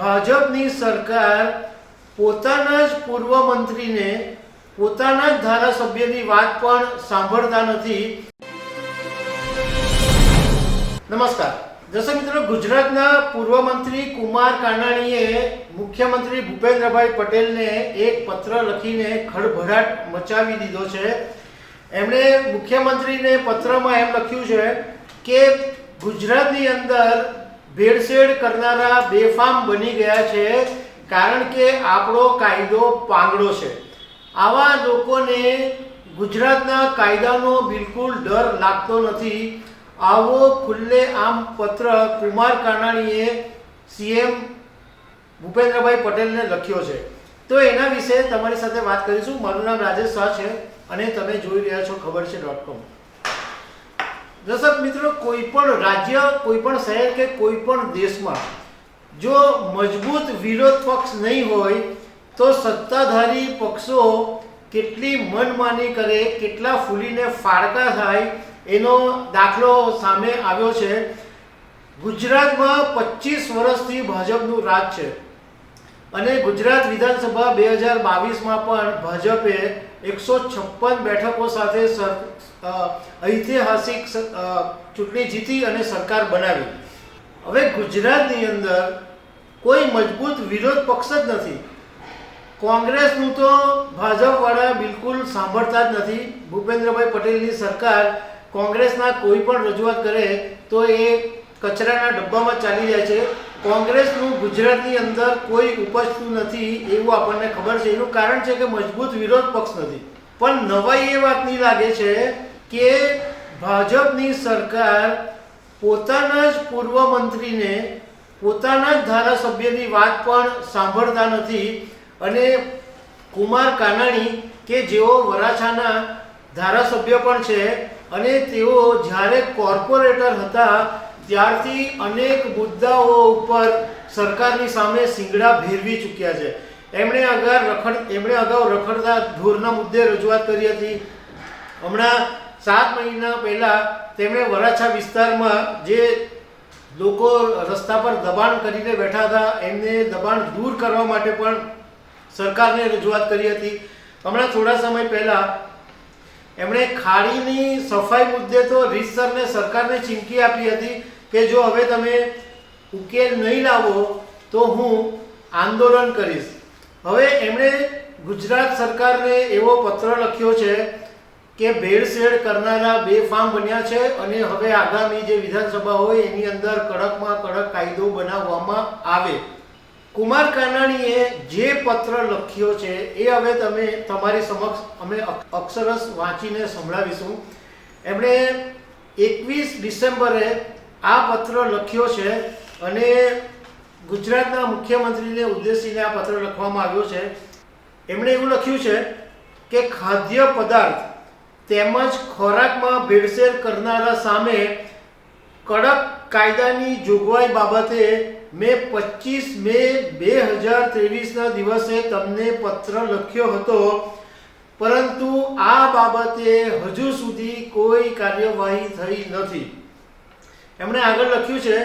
ભાજપની સરકાર પોતાના જ પૂર્વ મંત્રીને પોતાના જ ધારાસભ્યની વાત પણ સાંભળતા નથી. નમસ્કાર. દર્શક મિત્રો, ગુજરાતના પૂર્વ મંત્રી કુમાર કાનાણીએ મુખ્યમંત્રી ભૂપેન્દ્રભાઈ પટેલને એક પત્ર લખીને ખળભળાટ મચાવી દીધો છે. એમણે મુખ્યમંત્રીને પત્રમાં એમ લખ્યું છે કે ગુજરાતની અંદર ભેળસેળ કરનારા બેફામ બની ગયા છે કારણ કે આપણો કાયદો પાંગડો છે. આવા લોકોને ગુજરાતના કાયદાનો બિલકુલ ડર લાગતો નથી. આવો ખુલ્લે આમ પત્ર કુમાર કાનાણીએ સીએમ ભૂપેન્દ્રભાઈ પટેલને લખ્યો છે. તો એના વિશે તમારી સાથે વાત કરીશું. મારું નામ રાજેશ શાહ છે અને તમે જોઈ રહ્યા છો ખબર છે ડોટ કોમ. દર્શક મિત્રો, કોઈ પણ રાજ્ય, કોઈ પણ શહેર કે કોઈ પણ દેશમાં જો મજબૂત વિરોધ પક્ષ નહીં હોય, તો સત્તાધારી પક્ષો કેટલી મનમાની કરે, કેટલા ફૂલીને ફાળકા થાય, એનો દાખલો સામે આવ્યો છે. ગુજરાતમાં પચીસ વર્ષથી ભાજપનું રાજ છે. અને ગુજરાત વિધાનસભા બે હજાર બાવીસમાં પણ ભાજપે એકસો છપ્પન બેઠકો સાથે ઐતિહાસિક ચૂંટણી જીતી અને સરકાર બનાવી. હવે ગુજરાતની અંદર કોઈ મજબૂત વિરોધ પક્ષ જ નથી. કોંગ્રેસનું તો ભાજપવાળા બિલકુલ સાંભળતા જ નથી. ભૂપેન્દ્રભાઈ પટેલની સરકાર કોંગ્રેસના કોઈ પણ રજૂઆત કરે તો એ કચરાના ડબ્બામાં ચાલી જાય છે. કોંગ્રેસનું ગુજરાતની અંદર કોઈ ઉપજતું નથી એવું આપણને ખબર છે. એનું કારણ છે કે મજબૂત વિરોધ પક્ષ નથી. પણ નવાઈ એ વાતની લાગે છે કે ભાજપની સરકાર પોતાના જ પૂર્વ મંત્રીને પોતાના જ ધારાસભ્યની વાત પણ સાંભળતા નથી અને કુમાર કાનાણી કે જેઓ વરાછાના ધારાસભ્ય પણ છે અને તેઓ જ્યારે કોર્પોરેટર હતા ત્યારથી અનેક મુદ્દાઓ ઉપર સરકારની સામે સિંગડા ભેરવી ચૂક્યા છે. એમણે અગાઉ રખડ, એમણે અગાઉ રખડતા ઢોરના મુદ્દે રજૂઆત કરી હતી. હમણાં સાત મહિના પહેલાં તેમણે વરાછા વિસ્તારમાં જે લોકો રસ્તા પર દબાણ કરીને બેઠા હતા, એમને દબાણ દૂર કરવા માટે પણ સરકારને રજૂઆત કરી હતી. હમણાં થોડા સમય પહેલાં એમણે ખાડીની સફાઈ મુદ્દે તો રીતસરને સરકારને ચીમકી આપી હતી. કે જો હવે તમે ઉકેલ નહીં લાવો તો હું આંદોલન કરીશ. હવે એમણે ગુજરાત સરકારને એવો પત્ર લખ્યો છે કે ભેળસેળ કરનારા બે ફાર્મ બન્યા છે અને હવે આગામી જે વિધાનસભા હોય એની અંદર કડકમાં કડક કાયદો બનાવવામાં આવે. કુમાર કાનાણીએ જે પત્ર લખ્યો છે એ હવે તમે તમારી સમક્ષ અમે અક્ષરસ વાંચીને સંભળાવીશું. એમણે એકવીસ ડિસેમ્બરે આ પત્ર લખ્યો છે અને ગુજરાતના મુખ્યમંત્રીને ઉદ્દેશીને આ પત્ર લખવામાં આવ્યો છે. એમણે એવું લખ્યું છે કે ખાદ્ય પદાર્થ તેમજ ખોરાકમાં ભેળસેળ કરનારા સામે કડક કાયદાની જોગવાઈ બાબતે મેં પચીસ મે બે હજાર ત્રેવીસના દિવસે તમને પત્ર લખ્યો હતો. પરંતુ આ બાબતે હજુ સુધી કોઈ કાર્યવાહી થઈ નથી. એમણે આગળ લખ્યું છે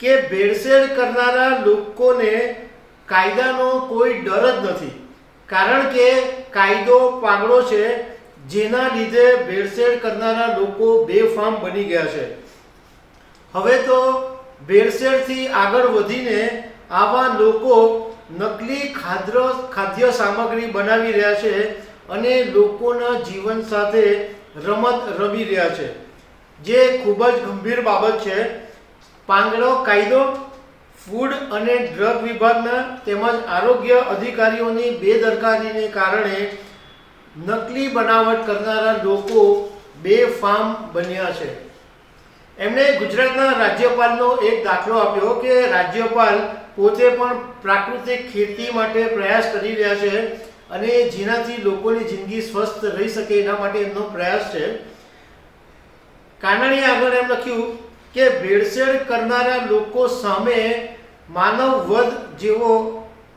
કે ભેળસેળ કરનારા લોકોને કાયદાનો કોઈ ડર જ નથી. કારણ કે કાયદો પાગળો છે, જેના લીધે ભેળસેળ કરનારા લોકો બેફામ બની ગયા છે. હવે તો ભેળસેળથી આગળ વધીને આવા લોકો નકલી ખાદ્ર ખાદ્ય સામગ્રી બનાવી રહ્યા છે અને લોકોના જીવન સાથે રમત રમી રહ્યા છે. જે ખૂબ જ ગંભીર બાબત છે. પાંગડો કાયદો, ફૂડ અને ડ્રગ વિભાગના તેમજ આરોગ્ય અધિકારીઓની બેદરકારીને કારણે નકલી બનાવટ કરનારા લોકો બેફામ બન્યા છે. એમણે ગુજરાતના રાજ્યપાલનો એક દાખલો આપ્યો કે રાજ્યપાલ પોતે પણ પ્રાકૃતિક ખેતી માટે પ્રયાસ કરી રહ્યા છે અને જેનાથી લોકોની જિંદગી સ્વસ્થ રહી શકે એના માટે એમનો પ્રયાસ છે. કાનાણીએ આગળ એમ લખ્યું કે ભેળસેળ કરનારા લોકો સામે માનવ વધ જેવો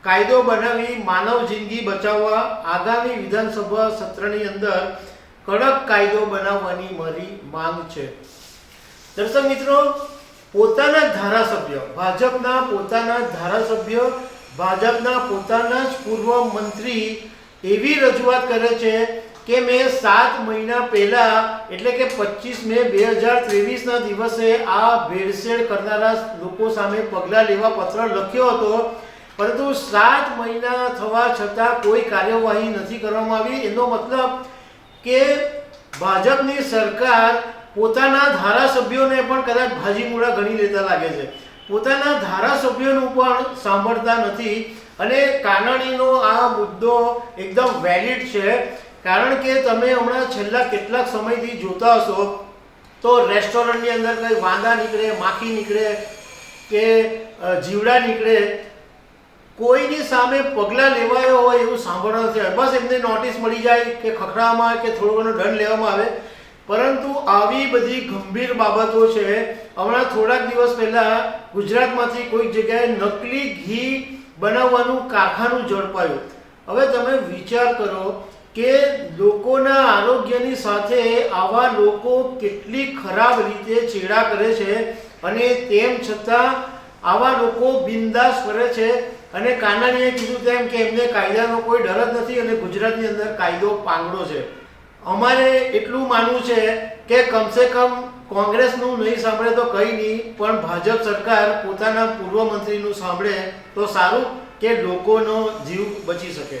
કાયદો બનાવી માનવ જિંદગી બચાવવા આગામી વિધાનસભા સત્રની અંદર કડક કાયદો બનાવવાની મારી માંગ છે. દર્શક મિત્રો, પોતાના ધારાસભ્ય, ભાજપના પોતાના ધારાસભ્ય, ભાજપના પોતાના જ પૂર્વ મંત્રી એવી રજૂઆત કરે છે કે મેં સાત મહિના પહેલા, એટલે કે પચીસ મે બે હજાર ત્રેવીસના દિવસે આ ભેળસેળ કરનારા લોકો સામે પગલાં લેવા પત્ર લખ્યો હતો. પરંતુ સાત મહિના થવા છતાં કોઈ કાર્યવાહી નથી કરવામાં આવી. એનો મતલબ કે ભાજપની સરકાર પોતાના ધારાસભ્યોને પણ કદાચ ભાજીમૂળા ગણી લેતા લાગે છે. પોતાના ધારાસભ્યોનું પણ સાંભળતા નથી. અને કાનણીનો આ મુદ્દો એકદમ વેલિડ છે. કારણ કે તમે હમણાં છેલ્લા કેટલાક સમયથી જોતા હશો, તો રેસ્ટોરન્ટની અંદર કંઈ વાંદા નીકળે, માખી નીકળે કે જીવડા નીકળે, કોઈની સામે પગલાં લેવાયો હોય એવું સાંભળવા નથી બસ એમને નોટિસ મળી જાય કે ખખડામાં કે થોડો ઘણો દંડ લેવામાં આવે. પરંતુ આવી બધી ગંભીર બાબતો છે, હમણાં થોડાક દિવસ પહેલાં ગુજરાતમાંથી કોઈક જગ્યાએ નકલી ઘી બનાવવાનું કારખાનું ઝડપાયું. હવે તમે વિચાર કરો કે લોકોના આરોગ્યની સાથે આવા લોકો કેટલી ખરાબ રીતે ચેડા કરે છે અને તેમ છતાં આવા લોકો બિંદાસ ફરે છે. અને કાનાણીએ કીધું તેમ કે એમને કાયદાનો કોઈ ડર જ નથી અને ગુજરાતની અંદર કાયદો પાંગડો છે. અમારે એટલું માનવું છે કે કમસે કમ કોંગ્રેસનું નહીં સાંભળે તો કંઈ નહીં, પણ ભાજપ સરકાર પોતાના પૂર્વ મંત્રીનું સાંભળે તો સારું કે લોકોનો જીવ બચી શકે.